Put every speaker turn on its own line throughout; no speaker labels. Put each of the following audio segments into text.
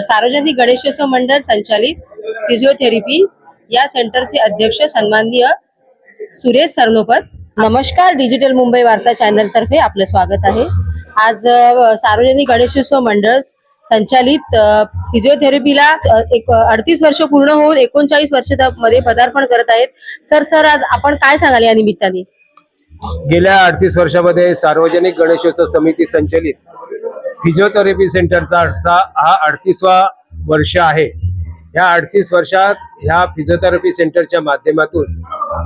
सार्वजनिक गणेशोत्सव मंडळ संचालित फिजिओथेरपी या सेंटरचे अध्यक्ष सन्माननीय सुरेश सरनोपत. नमस्कार डिजिटल मुंबई वार्ता चॅनल तर्फे आपलं स्वागत आहे. आज सार्वजनिक गणेशोत्सव मंडळ संचालित फिजिओथेरपीला एक अडतीस वर्ष पूर्ण होऊन एकोणचाळीस वर्षमध्ये पदार्पण करत आहेत. तर सर आज आपण काय सांगाल या निमित्ताने?
गेल्या अडतीस वर्षामध्ये सार्वजनिक गणेशोत्सव समिती संचलित फिजिओथेरपी सेंटरचा आजचा हा अडतीसवा वर्ष आहे. या अडतीस वर्षात ह्या फिजिओथेरपी सेंटरच्या माध्यमातून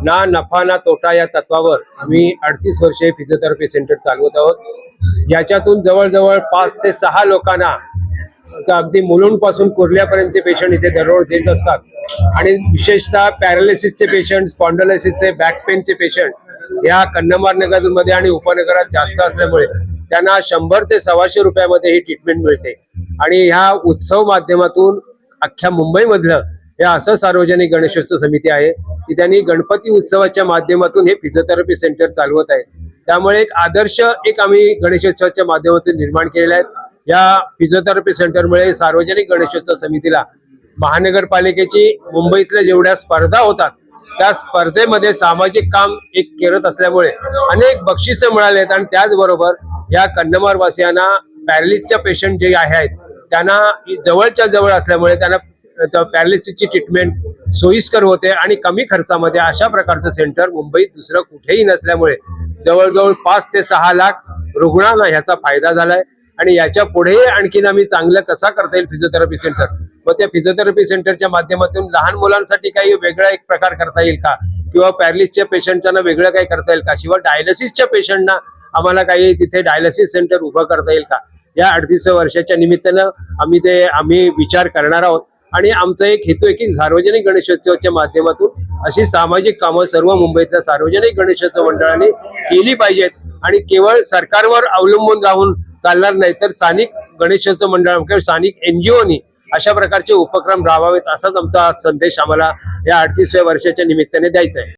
ना नफा ना तोटा या तत्वावर आम्ही अडतीस वर्षे फिजिओथेरपी सेंटर चालवत आहोत. याच्यातून जवळजवळ पाच ते सहा लोकांना अगदी मुलुंडपासून कुर्ल्यापर्यंतचे पेशंट इथे दररोज देत असतात. आणि विशेषतः पॅरालिसिसचे पेशंट स्पॉन्डोलायसिसचे बॅक पेनचे पेशंट या कन्नमार नगरमध्ये आणि उपनगरात जास्त असल्यामुळे त्यांना शंभर ते सव्वाशे रुपयामध्ये ही ट्रीटमेंट मिळते. आणि ह्या उत्सव माध्यमातून अख्ख्या मुंबईमधलं हे असं सार्वजनिक गणेशोत्सव समिती आहे की त्यांनी गणपती उत्सवाच्या माध्यमातून हे फिजिओथेरपी सेंटर चालवत आहे त्यामुळे एक आदर्श एक आम्ही गणेशोत्सवाच्या माध्यमातून निर्माण केलेला आहे. या फिजिओथेरपी सेंटरमुळे सार्वजनिक गणेशोत्सव समितीला महानगरपालिकेची मुंबईतल्या जेवढ्या स्पर्धा होतात त्या स्पर्धेमध्ये सामाजिक काम एक करत असल्यामुळे अनेक बक्षिसं मिळाले आहेत आणि त्याचबरोबर या कन्नमार वासियांना पॅरालिसच्या पेशंट जे आहेत त्यांना जवळच्या जवळ असल्यामुळे त्यांना पॅरालिसिसची ट्रीटमेंट सोयीस्कर होते आणि कमी खर्चामध्ये अशा प्रकारचं सेंटर मुंबईत दुसरं कुठेही नसल्यामुळे जवळजवळ पाच ते सहा लाख रुग्णांना ह्याचा फायदा झालाय. आणि याच्या पुढेही आणखीन आम्ही चांगलं कसा करता येईल फिजिओथेरपी सेंटर मग त्या फिजिओथेरपी सेंटरच्या माध्यमातून लहान मुलांसाठी काही वेगळा एक प्रकार करता येईल का? किंवा पॅरलिसच्या पेशंटना वेगळं काही करता येईल का? शिवाय डायलिसिसच्या पेशंटना आम्हाला काही तिथे डायलिसिस सेंटर उभं करता येईल का? या अडतीस वर्षाच्या निमित्तानं आम्ही ते आम्ही विचार करणार आहोत. आणि आमचा एक हेतू आहे की सार्वजनिक गणेशोत्सवाच्या माध्यमातून अशी सामाजिक कामं सर्व मुंबईतल्या सार्वजनिक गणेशोत्सव मंडळाने केली पाहिजेत. आणि केवळ सरकारवर अवलंबून राहून चालणार नाही तर स्थानिक गणेशोत्सव मंडळ किंवा स्थानिक एनजीओनी अशा प्रकारचे उपक्रम राबवावेत असाच आमचा संदेश आम्हाला या अडतीसव्या वर्षाच्या निमित्ताने द्यायचा आहे.